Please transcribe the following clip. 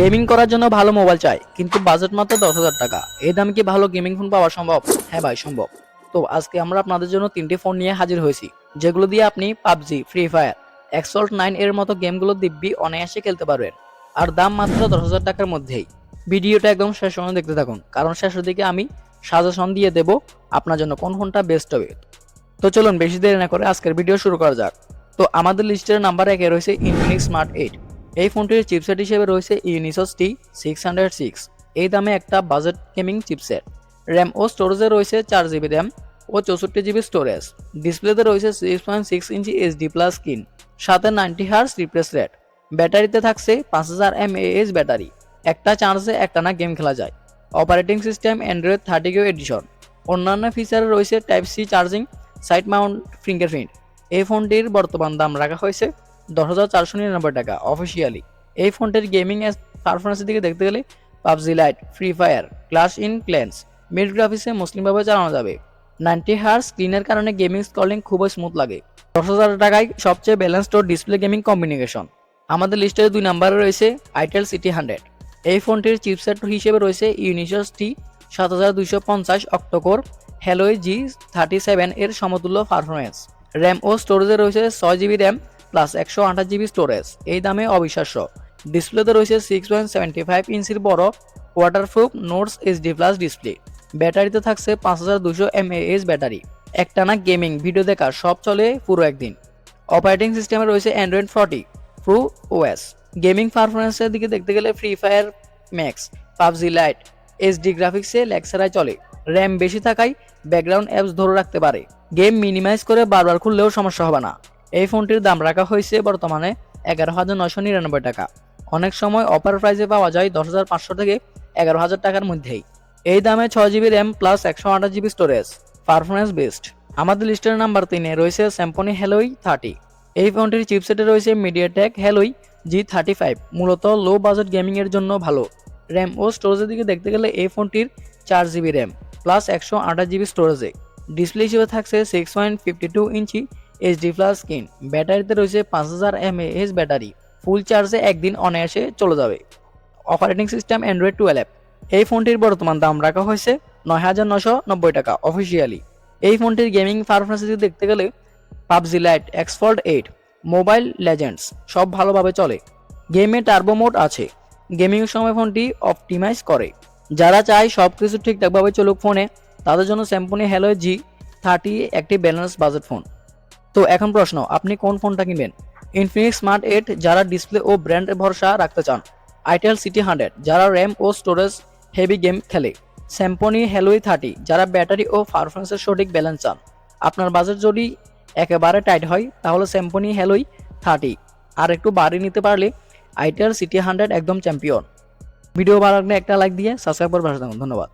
Gaming করার জন্য ভালো মোবাইল চাই, কিন্তু বাজেট মাত্র দশ হাজার টাকা। এই দামে কি ভালো গেমিং ফোন পাওয়া সম্ভব? হ্যাঁ ভাই, সম্ভব। তো আজকে আমরা আপনাদের জন্য তিনটি ফোন নিয়ে হাজির হয়েছি, যেগুলো দিয়ে আপনি PUBG, free fire asphalt nine এর মতো গেমগুলো দিব্যি অনায়াসে খেলতে পারবেন। আর দাম মাত্র দশ হাজার টাকার মধ্যেই। ভিডিওটা একদম শেষ পর্যন্ত দেখতে থাকুন, কারণ শেষের দিকে আমি সাজেশন দিয়ে দেব আপনার জন্য কোন ফোনটা বেস্ট হবে। তো চলুন, বেশি দেরি না করে আজকের ভিডিও শুরু করা যাক। তো আমাদের লিস্টের নাম্বার একে রয়েছে ইনফিনিক্স স্মার্ট এইট এই ফোনটির চিপসেট হিসেবে রয়েছে Unisoc T six hundred six এই দামে একটা বাজেট গেমিং চিপসেট র্যাম ও স্টোরেজে রয়েছে চার জিবি র্যাম ও চৌষট্টি জিবি স্টোরেজ ডিসপ্লেতে রয়েছে six point six inch HD plus screen সাথে নাইনটি হার্স রিপ্রেস রেট ব্যাটারিতে থাকছে পাঁচ হাজার এমএএইচ ব্যাটারি। একটা চার্জে একটানা গেম খেলা যায়। Operating system Android thirty Q edition অন্যান্য ফিচারে রয়েছে type C charging side mount fingerprint এই ফোনটির বর্তমান দাম রাখা হয়েছে দশ হাজার চারশো নিরানব্বই টাকা অফিসিয়ালি এই ফোনটির গেমিং পারফরমেন্সের দিকে দেখতে গেলে PUBG lite free fire clash in clans mid গ্রাফিক্সে মুসলিমভাবে চালানো যাবে। নাইনটি হার স্ক্রিনের কারণে গেমিং স্কলিং খুবই স্মুথ লাগে। দশ হাজার টাকায় সবচেয়ে ব্যালেন্সড ডিসপ্লে গেমিং কম্বিনেশন আমাদের লিস্টের দুই নম্বরে রয়েছে আইটেল সিটি হান্ড্রেড এই ফোনটির চিপসেট হিসেবে রয়েছে ইউনিসস টি সাত হাজার দুইশো পঞ্চাশ octacore Helio G thirty seven এর সমতুল্য পারফরমেন্স র্যাম ও স্টোরেজে রয়েছে ছয় জিবি র্যাম প্লাস একশো আঠাশ জিবি স্টোরেজ এই দামে অবিশ্বাস্য। ডিসপ্লেতে রয়েছে সিক্স পয়েন্ট সেভেন্টি ফাইভ ইঞ্চির বড় waterproof notes HD plus display ব্যাটারিতে থাকছে পাঁচ হাজার দুশো এমএএইচ ব্যাটারি। একটানা গেমিং ভিডিও দেখা সব চলে পুরো একদিন। অপারেটিং সিস্টেমে রয়েছে Android forty pro OS gaming পারফরমেন্সের দিকে দেখতে গেলে Free Fire Max PUBG Lite HD গ্রাফিক্সে লেক্সারায় চলে। র্যাম বেশি থাকায় ব্যাকগ্রাউন্ড অ্যাপস ধরে রাখতে পারে। গেম মিনিমাইজ করে বারবার খুললেও সমস্যা হবে না। এই ফোনটির দাম রাখা হয়েছে বর্তমানে এগারো হাজার নয়শো নিরানব্বই টাকা। অনেক সময় অফার প্রাইসে পাওয়া যায় দশ হাজার পাঁচশো থেকে এগারো হাজার টাকার মধ্যেই। এই দামে ছয় জিবি র্যাম প্লাস একশো আঠাশ জিবি স্টোরেজ পারফরমেন্স বেস্ট। আমাদের লিস্টের নাম্বার তিনে রয়েছে স্যাম্পনি হ্যালোই থার্টি। এই ফোনটির চিপসেটে রয়েছে MediaTek Helio G thirty five, মূলত লো বাজেট গেমিংয়ের জন্য ভালো। র্যাম ও স্টোরেজের দিকে দেখতে গেলে এই ফোনটির চার জিবি র্যাম, প্লাস একশো আঠাশ জিবি স্টোরেজে। ডিসপ্লে হিসেবে থাকছে six point fifty two inch HD plus screen ব্যাটারিতে রয়েছে পাঁচ হাজার এমএএইচ ব্যাটারি। ফুল চার্জে একদিন অনায়াসে চলে যাবে। অপারেটিং সিস্টেম অ্যান্ড্রয়েড টুয়েলভ এই ফোনটির বর্তমান দাম রাখা হয়েছে নয় হাজার নশো নব্বই টাকা অফিসিয়ালি এই ফোনটির গেমিং পারফরমেন্স দেখতে গেলে, PUBG Lite Asphalt eight Mobile Legends সব ভালোভাবে চলে। গেমে টার্বো মোড আছে। গেমিং সময় ফোনটি অপটিমাইজ করে। যারা চায় সব কিছু ঠিকঠাকভাবে চলুক ফোনে, তাদের জন্য স্যাম্পনি হ্যালো জি থার্টি একটি ব্যালেন্স বাজেট ফোন তো এখন প্রশ্ন, আপনি কোন ফোনটা কিনবেন? ইনফিনিক্স স্মার্ট এইট যারা ডিসপ্লে ও ব্র্যান্ডের ভরসা রাখতে চান। আইটেল সিটি হান্ড্রেড যারা র্যাম ও স্টোরেজ হেভি গেম খেলে। স্যাম্পনি হ্যালোই থার্টি যারা ব্যাটারি ও পারফরমেন্সের সঠিক ব্যালেন্স চান। আপনার বাজেট যদি একেবারে টাইট হয়, তাহলে স্যাম্পনি হ্যালোই থার্টি আর একটু বাড়ি নিতে পারলে আইটেল সিটি হান্ড্রেড একদম চ্যাম্পিয়ন ভিডিও ভালো লাগলে একটা লাইক দিয়ে সাবস্ক্রাইব করে ধন্যবাদ।